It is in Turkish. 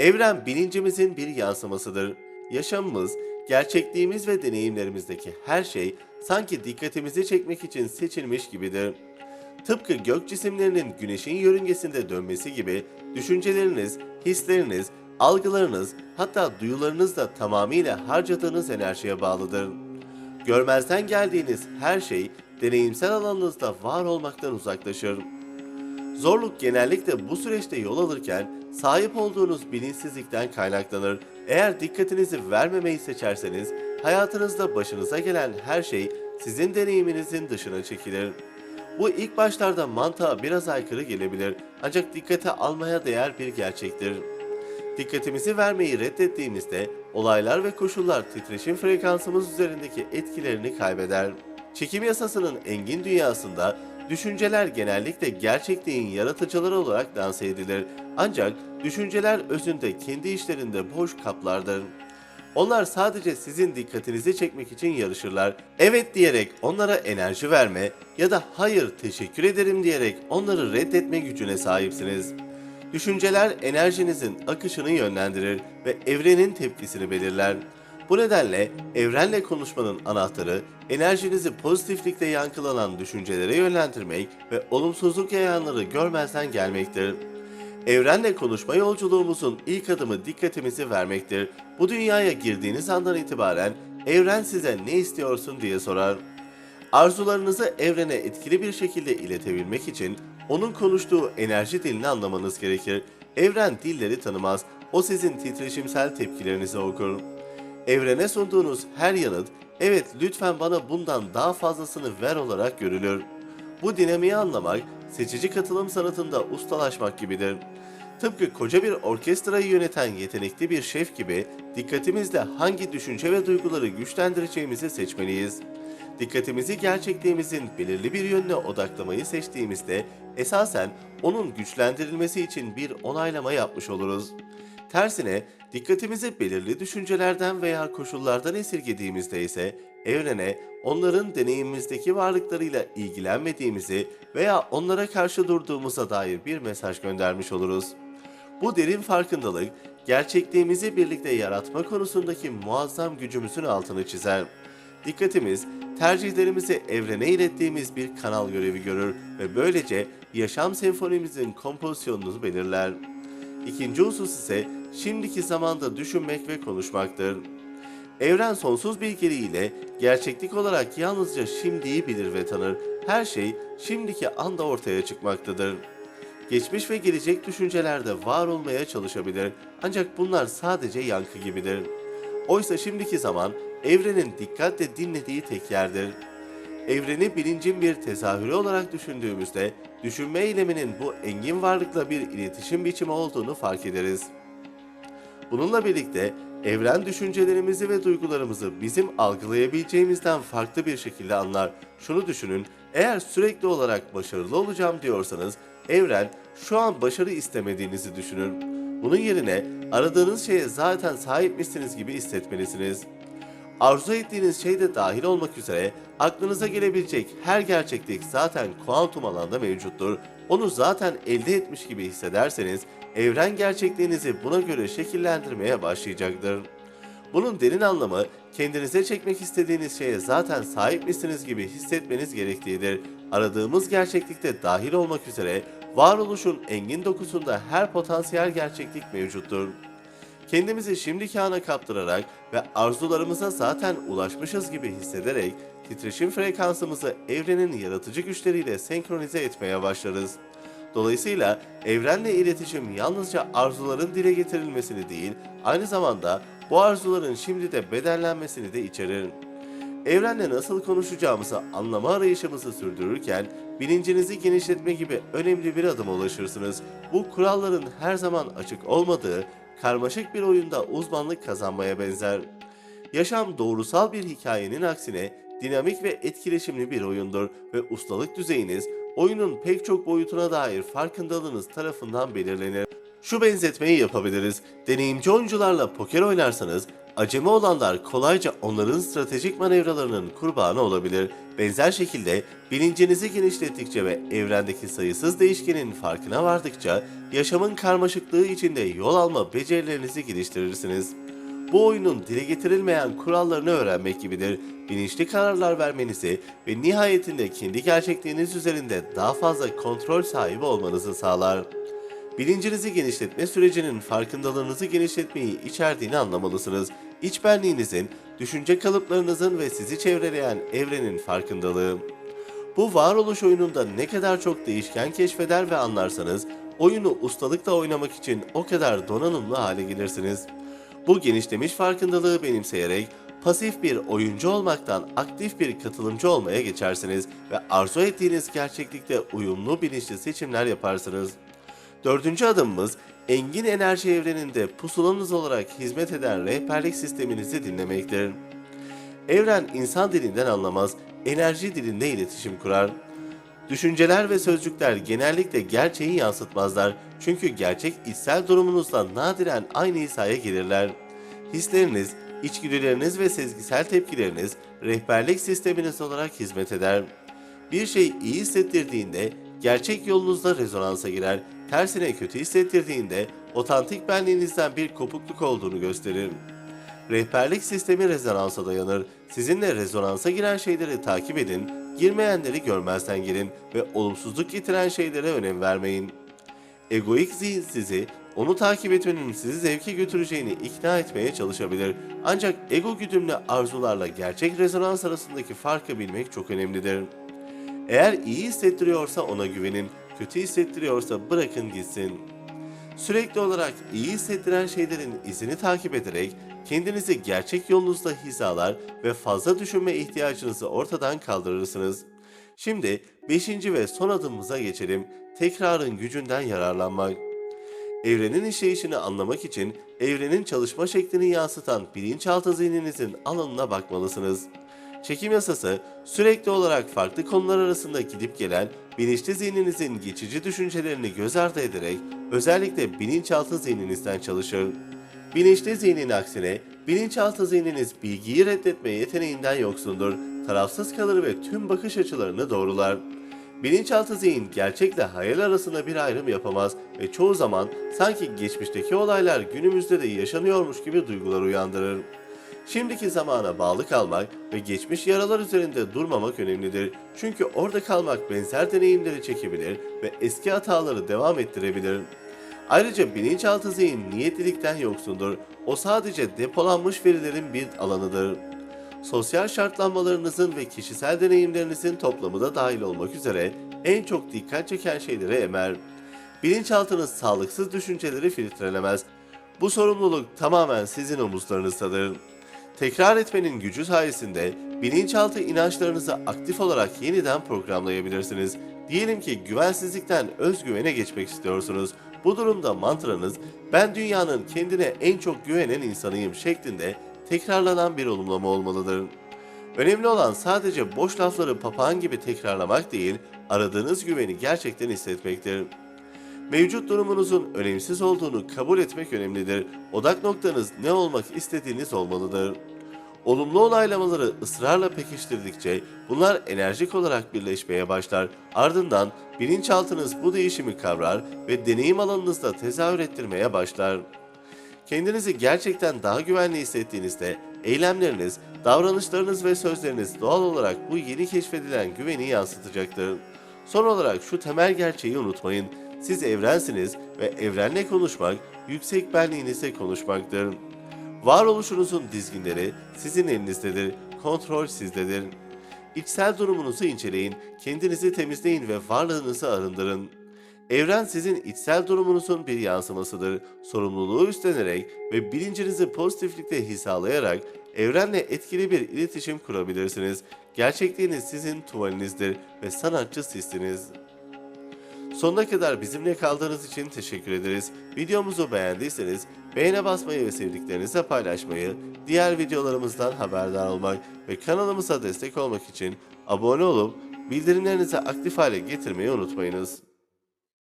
Evren bilincimizin bir yansımasıdır. Yaşamımız, gerçekliğimiz ve deneyimlerimizdeki her şey sanki dikkatimizi çekmek için seçilmiş gibidir. Tıpkı gök cisimlerinin güneşin yörüngesinde dönmesi gibi düşünceleriniz, hisleriniz, algılarınız hatta duyularınız da tamamıyla harcadığınız enerjiye bağlıdır. Görmezden geldiğiniz her şey deneyimsel alanınızda var olmaktan uzaklaşır. Zorluk genellikle bu süreçte yol alırken sahip olduğunuz bilinçsizlikten kaynaklanır. Eğer dikkatinizi vermemeyi seçerseniz hayatınızda başınıza gelen her şey sizin deneyiminizin dışına çekilir. Bu ilk başlarda mantığa biraz aykırı gelebilir ancak dikkate almaya değer bir gerçektir. Dikkatimizi vermeyi reddettiğimizde olaylar ve koşullar titreşim frekansımız üzerindeki etkilerini kaybeder. Çekim yasasının engin dünyasında düşünceler genellikle gerçekliğin yaratıcıları olarak dans edilir. Ancak düşünceler özünde kendi işlerinde boş kaplardır. Onlar sadece sizin dikkatinizi çekmek için yarışırlar. Evet diyerek onlara enerji verme ya da hayır teşekkür ederim diyerek onları reddetme gücüne sahipsiniz. Düşünceler enerjinizin akışını yönlendirir ve evrenin tepkisini belirler. Bu nedenle evrenle konuşmanın anahtarı enerjinizi pozitiflikte yankılanan düşüncelere yönlendirmek ve olumsuzluk yayanları görmezden gelmektir. Evrenle konuşma yolculuğumuzun ilk adımı dikkatimizi vermektir. Bu dünyaya girdiğiniz andan itibaren evren size ne istiyorsun diye sorar. Arzularınızı evrene etkili bir şekilde iletebilmek için onun konuştuğu enerji dilini anlamanız gerekir. Evren dilleri tanımaz, o sizin titreşimsel tepkilerinizi okur. Evrene sunduğunuz her yanıt, evet lütfen bana bundan daha fazlasını ver olarak görülür. Bu dinamiği anlamak, seçici katılım sanatında ustalaşmak gibidir. Tıpkı koca bir orkestrayı yöneten yetenekli bir şef gibi dikkatimizle hangi düşünce ve duyguları güçlendireceğimizi seçmeliyiz. Dikkatimizi gerçekliğimizin belirli bir yönüne odaklamayı seçtiğimizde esasen onun güçlendirilmesi için bir onaylama yapmış oluruz. Tersine dikkatimizi belirli düşüncelerden veya koşullardan esirgediğimizde ise evrene onların deneyimimizdeki varlıklarıyla ilgilenmediğimizi veya onlara karşı durduğumuza dair bir mesaj göndermiş oluruz. Bu derin farkındalık gerçekliğimizi birlikte yaratma konusundaki muazzam gücümüzün altını çizer. Dikkatimiz tercihlerimizi evrene ilettiğimiz bir kanal görevi görür ve böylece yaşam senfonimizin kompozisyonunu belirler. İkinci husus ise şimdiki zamanda düşünmek ve konuşmaktır. Evren sonsuz bilgeliğiyle gerçeklik olarak yalnızca şimdiyi bilir ve tanır. Her şey şimdiki anda ortaya çıkmaktadır. Geçmiş ve gelecek düşüncelerde var olmaya çalışabilir ancak bunlar sadece yankı gibidir. Oysa şimdiki zaman evrenin dikkatle dinlediği tek yerdir. Evreni bilincin bir tezahürü olarak düşündüğümüzde düşünme eyleminin bu engin varlıkla bir iletişim biçimi olduğunu fark ederiz. Bununla birlikte evren düşüncelerimizi ve duygularımızı bizim algılayabileceğimizden farklı bir şekilde anlar. Şunu düşünün, eğer sürekli olarak başarılı olacağım diyorsanız evren şu an başarı istemediğinizi düşünün. Bunun yerine aradığınız şeye zaten sahipmişsiniz gibi hissetmelisiniz. Arzu ettiğiniz şey de dahil olmak üzere aklınıza gelebilecek her gerçeklik zaten kuantum alanda mevcuttur. Onu zaten elde etmiş gibi hissederseniz evren gerçekliğinizi buna göre şekillendirmeye başlayacaktır. Bunun derin anlamı kendinize çekmek istediğiniz şeye zaten sahip misiniz gibi hissetmeniz gerektiğidir. Aradığımız gerçeklikte dahil olmak üzere varoluşun engin dokusunda her potansiyel gerçeklik mevcuttur. Kendimizi şimdiki ana kaptırarak ve arzularımıza zaten ulaşmışız gibi hissederek titreşim frekansımızı evrenin yaratıcı güçleriyle senkronize etmeye başlarız. Dolayısıyla evrenle iletişim yalnızca arzuların dile getirilmesini değil, aynı zamanda bu arzuların şimdi de bedellenmesini de içerir. Evrenle nasıl konuşacağımızı anlama arayışımızı sürdürürken bilincinizi genişletme gibi önemli bir adıma ulaşırsınız. Bu kuralların her zaman açık olmadığı karmaşık bir oyunda uzmanlık kazanmaya benzer. Yaşam doğrusal bir hikayenin aksine dinamik ve etkileşimli bir oyundur ve ustalık düzeyiniz oyunun pek çok boyutuna dair farkındalığınız tarafından belirlenir. Şu benzetmeyi yapabiliriz. Deneyimci oyuncularla poker oynarsanız acemi olanlar kolayca onların stratejik manevralarının kurbanı olabilir. Benzer şekilde bilincinizi genişlettikçe ve evrendeki sayısız değişkenin farkına vardıkça yaşamın karmaşıklığı içinde yol alma becerilerinizi geliştirirsiniz. Bu oyunun dile getirilmeyen kurallarını öğrenmek gibidir. Bilinçli kararlar vermenizi ve nihayetinde kendi gerçekliğiniz üzerinde daha fazla kontrol sahibi olmanızı sağlar. Bilincinizi genişletme sürecinin farkındalığınızı genişletmeyi içerdiğini anlamalısınız. İç benliğinizin, düşünce kalıplarınızın ve sizi çevreleyen evrenin farkındalığı. Bu varoluş oyununda ne kadar çok değişken keşfeder ve anlarsanız, oyunu ustalıkla oynamak için o kadar donanımlı hale gelirsiniz. Bu genişlemiş farkındalığı benimseyerek pasif bir oyuncu olmaktan aktif bir katılımcı olmaya geçersiniz ve arzu ettiğiniz gerçeklikte uyumlu bilinçli seçimler yaparsınız. Dördüncü adımımız engin enerji evreninde pusulanız olarak hizmet eden rehberlik sisteminizi dinlemektir. Evren insan dilinden anlamaz, enerji dilinde iletişim kurar. Düşünceler ve sözcükler genellikle gerçeği yansıtmazlar. Çünkü gerçek içsel durumunuzla nadiren aynı hizaya gelirler. Hisleriniz, içgüdüleriniz ve sezgisel tepkileriniz rehberlik sisteminiz olarak hizmet eder. Bir şey iyi hissettirdiğinde gerçek yolunuzda rezonansa girer. Tersine kötü hissettirdiğinde otantik benliğinizden bir kopukluk olduğunu gösterir. Rehberlik sistemi rezonansa dayanır. Sizinle rezonansa giren şeyleri takip edin, girmeyenleri görmezden gelin ve olumsuzluk getiren şeylere önem vermeyin. Egoik zihin sizi, onu takip etmenin sizi zevke götüreceğini ikna etmeye çalışabilir. Ancak ego güdümlü arzularla gerçek rezonans arasındaki farkı bilmek çok önemlidir. Eğer iyi hissettiriyorsa ona güvenin, kötü hissettiriyorsa bırakın gitsin. Sürekli olarak iyi hissettiren şeylerin izini takip ederek kendinizi gerçek yolunuzda hizalar ve fazla düşünme ihtiyacınızı ortadan kaldırırsınız. Şimdi 5. ve son adımımıza geçelim. Tekrarın gücünden yararlanmak. Evrenin işleyişini anlamak için evrenin çalışma şeklini yansıtan bilinçaltı zihninizin alanına bakmalısınız. Çekim yasası sürekli olarak farklı konular arasında gidip gelen bilinçli zihninizin geçici düşüncelerini göz ardı ederek özellikle bilinçaltı zihninizden çalışır. Bilinçli zihnin aksine bilinçaltı zihniniz bilgiyi reddetme yeteneğinden yoksundur, tarafsız kalır ve tüm bakış açılarını doğrular. Bilinçaltı zihin gerçekle hayal arasında bir ayrım yapamaz ve çoğu zaman sanki geçmişteki olaylar günümüzde de yaşanıyormuş gibi duygular uyandırır. Şimdiki zamana bağlı kalmak ve geçmiş yaralar üzerinde durmamak önemlidir. Çünkü orada kalmak benzer deneyimleri çekebilir ve eski hataları devam ettirebilir. Ayrıca bilinçaltı zihin niyetlilikten yoksundur. O sadece depolanmış verilerin bir alanıdır. Sosyal şartlanmalarınızın ve kişisel deneyimlerinizin toplamı da dahil olmak üzere en çok dikkat çeken şeyleri emer. Bilinçaltınız sağlıksız düşünceleri filtrelemez. Bu sorumluluk tamamen sizin omuzlarınızdadır. Tekrar etmenin gücü sayesinde bilinçaltı inançlarınızı aktif olarak yeniden programlayabilirsiniz. Diyelim ki güvensizlikten özgüvene geçmek istiyorsunuz. Bu durumda mantranız ben dünyanın kendine en çok güvenen insanıyım şeklinde tekrarlanan bir olumlama olmalıdır. Önemli olan sadece boş lafları papağan gibi tekrarlamak değil, aradığınız güveni gerçekten hissetmektir. Mevcut durumunuzun önemsiz olduğunu kabul etmek önemlidir. Odak noktanız ne olmak istediğiniz olmalıdır. Olumlu onaylamaları ısrarla pekiştirdikçe bunlar enerjik olarak birleşmeye başlar. Ardından bilinçaltınız bu değişimi kavrar ve deneyim alanınızda tezahür ettirmeye başlar. Kendinizi gerçekten daha güvenli hissettiğinizde eylemleriniz, davranışlarınız ve sözleriniz doğal olarak bu yeni keşfedilen güveni yansıtacaktır. Son olarak şu temel gerçeği unutmayın. Siz evrensiniz ve evrenle konuşmak, yüksek benliğinizle konuşmaktır. Varoluşunuzun dizginleri sizin elinizdedir, kontrol sizdedir. İçsel durumunuzu inceleyin, kendinizi temizleyin ve varlığınızı arındırın. Evren sizin içsel durumunuzun bir yansımasıdır. Sorumluluğu üstlenerek ve bilincinizi pozitiflikte hizalayarak evrenle etkili bir iletişim kurabilirsiniz. Gerçekliğiniz sizin tuvalinizdir ve sanatçı sizsiniz. Sonuna kadar bizimle kaldığınız için teşekkür ederiz. Videomuzu beğendiyseniz beğene basmayı ve sevdiklerinizle paylaşmayı, diğer videolarımızdan haberdar olmak ve kanalımıza destek olmak için abone olup bildirimlerinizi aktif hale getirmeyi unutmayınız.